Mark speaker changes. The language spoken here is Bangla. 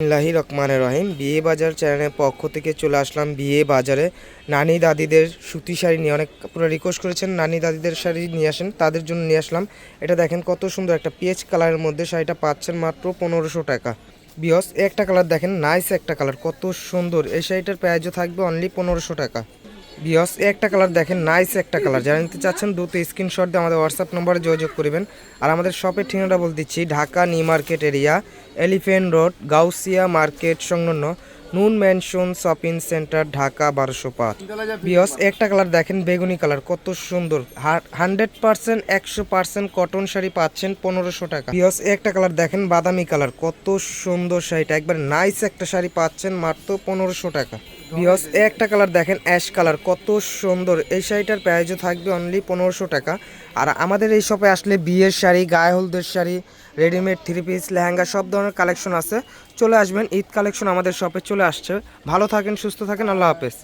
Speaker 1: বিসমিল্লাহি রকমান রহিম। বিয়ে বাজার চ্যানেলের পক্ষ থেকে চলে আসলাম বিয়ে বাজারে। নানি দাদিদের সুতি শাড়ি নিয়ে অনেক আপনারা রিকোয়েস্ট করেছেন। নানি দাদিদের শাড়ি নিয়ে আসেন, তাদের জন্য নিয়ে আসলাম। এটা দেখেন কত সুন্দর একটা পেঁচ কালারের মধ্যে শাড়িটা পাচ্ছেন মাত্র পনেরোশো টাকা। বিয়স, একটা কালার দেখেন নাইস একটা কালার, কত সুন্দর। এই শাড়িটার প্রাইজও থাকবে অনলি পনেরোশো টাকা। বিয়স একটা কালার দেখেন নাইস একটা কালার যারা নিতে চাচ্ছেন, দ্রুত স্ক্রিনশট দিয়ে আমাদের হোয়াটসঅ্যাপ নম্বরে যোগাযোগ করবেন। আর আমাদের শপের ঠিকানাটা বলে দিচ্ছি, Dhaka new market area elephant road Gausia market সংলগ্ন নুন ম্যানশন শপিং সেন্টার, ঢাকা বারোশো পাঁচ। বিয়স একটা কালার দেখেন, বেগুনি কালার কত সুন্দর। হান্ড্রেড পার্সেন্ট একশো পার্সেন্ট কটন শাড়ি পাচ্ছেন পনেরোশো টাকা। বিয়স একটা কালার দেখেন, বাদামি কালার কত সুন্দর শাড়িটা। একবার নাইস একটা শাড়ি পাচ্ছেন মাত্র পনেরোশো টাকা। বিয়স একটা কালার দেখেন, অ্যাশ কালার, কত সুন্দর। এই শাড়িটার প্রাইজও থাকবে অনলি পনেরোশো টাকা। আর আমাদের এই শপে আসলে বিয়ের শাড়ি, গায়ে হলদের sari readymade three piece lehenga, সব ধরনের কালেকশন আছে। চলে আসবেন, ঈদ কালেকশন আমাদের শপে চলে আসছে। ভালো থাকেন, সুস্থ থাকেন, আল্লাহ হাফেজ।